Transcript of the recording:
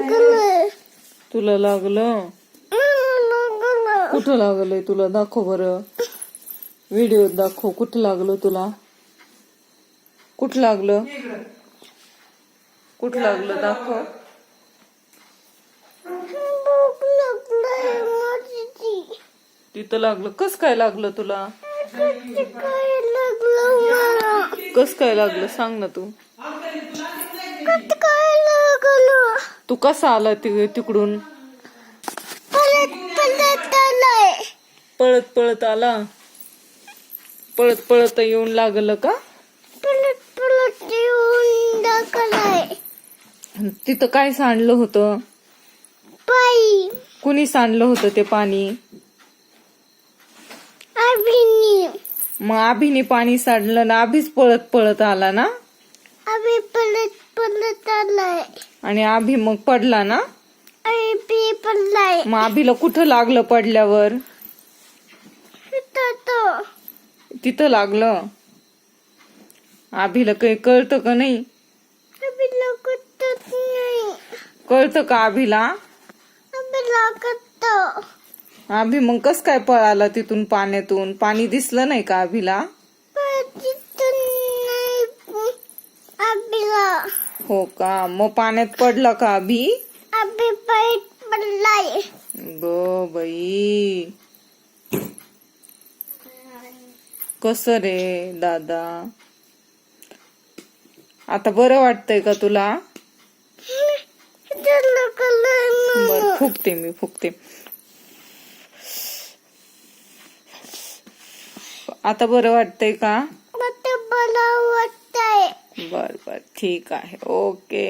लागलं. तुला लागलं? कुठं लागलंय तुला? दाखव बरं. व्हिडिओ दाखव. कुठं लागलं तुला? कुठं लागलं? कुठं लागलं? दाखव. तिथं लागलं. कस काय लागलं तुला? काय लागलं कस काय लागलं? सांग ना तू. काय तू कसा आला तिकडून? परत परत आलाय. पळत पळत आला? पळत पळत येऊन लागलं का? परत परत येऊन दाखलाय तिथं काय सांडलं होतं? कुणी सांडलं होतं ते पाणी? अभिनी मग आभीने पाणी सांडलं ना आभीच पळत पळत आला ना? आलाय. आणि आभी मग पडला ना? पडलाय. मग आभीला कुठं लागलं पडल्यावर? तो. तिथं लागलं? आभीला काही कळतं का नाही? लागत नाही. कळतं का आभीला? लागत आभी मग कस काय पळाला तिथून पाण्यातून? पाणी दिसलं नाही का आभीला नाही अभिला हो का? मग पाण्यात पडला का अभि? परत पडलाय. ग बाई. कस रे दादा? आता बरं वाटतंय का तुला? बर फुकते मी फुकते आता बरं वाटतंय का? बर बर. ठीक आहे. ओके.